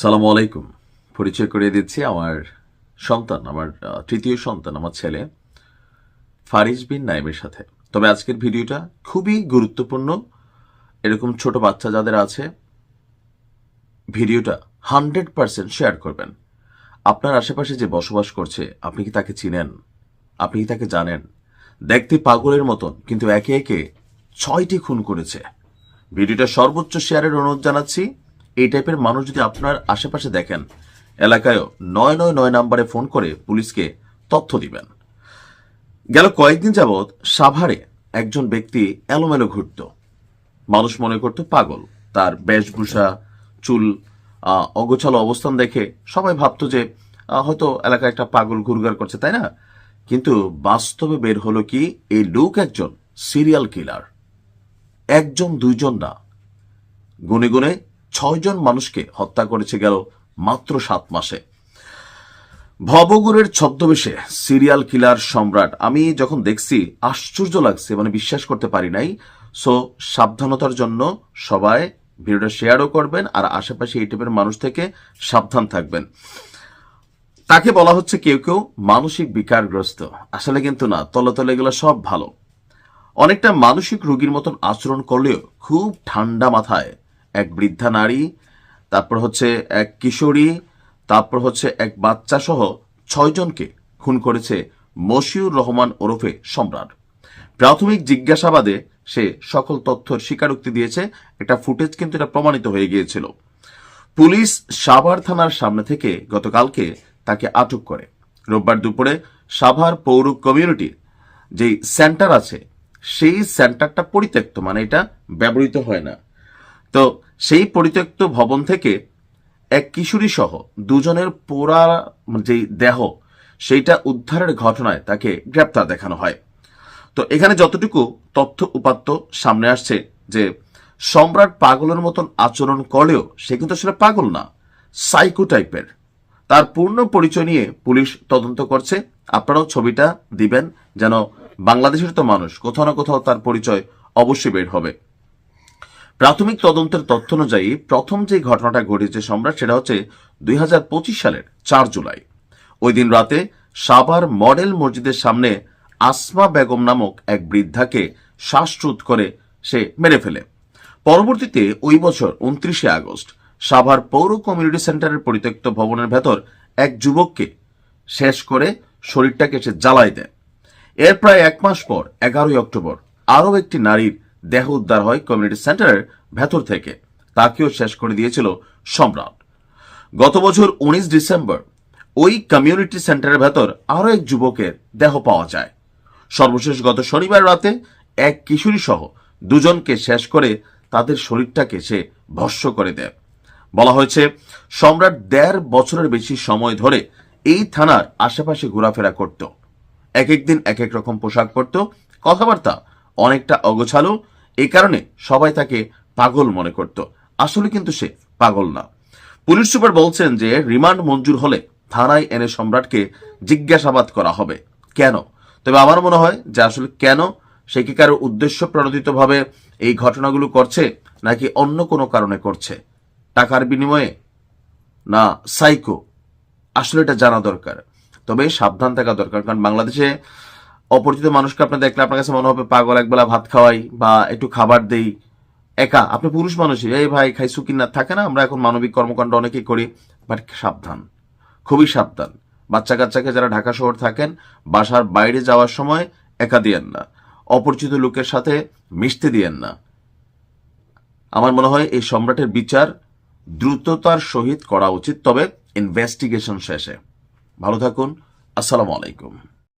সালামু আলাইকুম। পরিচয় করিয়ে দিচ্ছি আমার সন্তান, আমার তৃতীয় সন্তান, আমার ছেলে ফারিজ বিন নাইমের সাথে। তবে আজকের ভিডিওটা খুবই গুরুত্বপূর্ণ। এরকম ছোট বাচ্চা যাদের আছে, ভিডিওটা হান্ড্রেড পার্সেন্ট শেয়ার করবেন। আপনার আশেপাশে যে বসবাস করছে, আপনি কি তাকে চিনেন? আপনি কি তাকে জানেন? দেখতে পাগলের মতন, কিন্তু একে একে ছয়টি খুন করেছে। ভিডিওটা সর্বোচ্চ শেয়ারের অনুরোধ জানাচ্ছি। এই টাইপের মানুষ যদি আপনার আশেপাশে দেখেন, এলাকায়ও নয় নয় নয় নাম্বারে ফোন করে পুলিশকে তথ্য দিবেন। গেল কয়েকদিন যাবৎ সাভারে একজন ব্যক্তি এলোমেলো ঘুরত। মানুষ মনে করত পাগল। তার বেশভূষা, চুল অগোছালো অবস্থান দেখে সবাই ভাবতো যে হয়তো এলাকায় একটা পাগল ঘুরঘার করছে, তাই না? কিন্তু বাস্তবে বের হলো কি, এই লোক একজন সিরিয়াল কিলার একজন, দুইজন না। গুনে গুনে ছয়জন মানুষকে হত্যা করেছে গেল মাত্র সাত মাসে। ভবগুরের ছদ্মবেশে সিরিয়াল কিলার সম্রাট। আমি যখন দেখছি, আশ্চর্য লাগছে মানে বিশ্বাস করতে পারি নাই। সো, সাবধানতার জন্য সবাই ভিডিওটা শেয়ারও করবেন আর আশেপাশে এই টাইপের মানুষ থেকে সাবধান থাকবেন। তাকে বলা হচ্ছে কেউ কেউ মানসিক বিকারগ্রস্ত। আসলে কিন্তু না তলে তলে এগুলো সব ভালো। অনেকটা মানসিক রোগীর মতন আচরণ করলেও খুব ঠান্ডা মাথায় এক বৃদ্ধা নারী, তারপর হচ্ছে এক কিশোরী, তারপর হচ্ছে এক বাচ্চা সহ ছয়জনকে খুন করেছে মশিউর রহমান ওরফে সম্রাট। প্রাথমিক জিজ্ঞাসাবাদে সে সকল তথ্যের স্বীকারোক্তি দিয়েছে, একটা ফুটেজ কিন্তু এটা প্রমাণিত হয়ে গিয়েছিল। পুলিশ সাভার থানার সামনে থেকে গতকালকে তাকে আটক করে। রোববার দুপুরে সাভার পৌর কমিউনিটির যে সেন্টার আছে, সেই সেন্টারটা পরিত্যক্ত মানে এটা ব্যবহৃত হয় না। তো সেই পরিত্যক্ত ভবন থেকে এক কিশোরী সহ দুজনের পোড়া যে দেহ, সেইটা উদ্ধারের ঘটনায় তাকে গ্রেপ্তার দেখানো হয়। তো এখানে যতটুকু তথ্য উপাত্ত সামনে আসছে যে সম্রাট পাগলের মতন আচরণ করলেও সে কিন্তু আসলে পাগল না সাইকো টাইপের তার পূর্ণ পরিচয় নিয়ে পুলিশ তদন্ত করছে। আপনারাও ছবিটা দিবেন যেন বাংলাদেশের তো মানুষ কোথাও না কোথাও তার পরিচয় অবশ্যই বের হবে। প্রাথমিক তদন্তের তথ্য অনুযায়ী প্রথম যে ঘটনাটা ঘটেছে সম্রাট, সেটা হচ্ছে দুই হাজার পঁচিশ সালের চার জুলাই। ওই দিন রাতে সাভার মডেল মসজিদের সামনে আসমা বেগম নামক এক বৃদ্ধাকে শ্বাসরোধ করে সে মেরে ফেলে। পরবর্তীতে ওই বছর উনত্রিশে আগস্ট সাভার পৌর কমিউনিটি সেন্টারের পরিত্যক্ত ভবনের ভেতর এক যুবককে শেষ করে শরীরটাকে সে জ্বালায় দেয়। এর প্রায় এক মাস পর, এগারোই অক্টোবর, আরও একটি নারীর দেহ উদ্ধার হয় কমিউনিটি সেন্টারের ভেতর থেকে। তাকেও শেষ করে দিয়েছিল সম্রাট। গত বছর উনিশ ডিসেম্বর ওই কমিউনিটি সেন্টারের ভেতর আরও এক যুবকের দেহ পাওয়া যায়। সর্বশেষ গত শনিবার রাতে এক কিশোরী সহ দুজনকে শেষ করে তাদের শরীরটাকে সে ভস্য করে দেয়। বলা হয়েছে, সম্রাট দেড় বছরের বেশি সময় ধরে এই থানার আশেপাশে ঘোরাফেরা করত। এক এক দিন এক এক রকম পোশাক পরত। কথাবার্তা অনেকটা অগোছালো। এই কারণে সবাই তাকে পাগল মনে করত। আসলে কিন্তু সে পাগল না। পুলিশ সুপার বলছেন যে, রিমান্ড মঞ্জুর হলে থানায় এনে সম্রাটকে জিজ্ঞাসাবাদ করা হবে। কেন? তবে আমার মনে হয় যে আসলে কেন? সে কি কারও উদ্দেশ্য প্রণোদিতভাবে এই ঘটনাগুলো করছে, নাকি অন্য কোনো কারণে করছে? টাকার বিনিময়ে? না সাইকো আসলে এটা জানা দরকার। তবে সাবধান থাকা দরকার, কারণ বাংলাদেশে অপরিচিত মানুষকে আপনি দেখলে আপনার কাছে মনে হবে পাগল, একবেলা ভাত খাওয়াই বা একটু খাবার দেই। একা, আপনি পুরুষ মানুষই। এই ভাই খাইছু কিনা থাকে না, আমরা এখন মানবিক কর্মকাণ্ড অনেকেই করি, বাট সাবধান, খুবই সাবধান। বাচ্চা কাচ্চাকে যারা ঢাকা শহর থাকেন, বাসার বাইরে যাওয়ার সময় একা দিয়েন না। অপরিচিত লোকের সাথে মিশতে দিয়েন না। আমার মনে হয় এই সম্রাটের বিচার দ্রুততার সহিত করা উচিত, তবে ইনভেস্টিগেশন শেষে। ভালো থাকুন, আসসালামু আলাইকুম।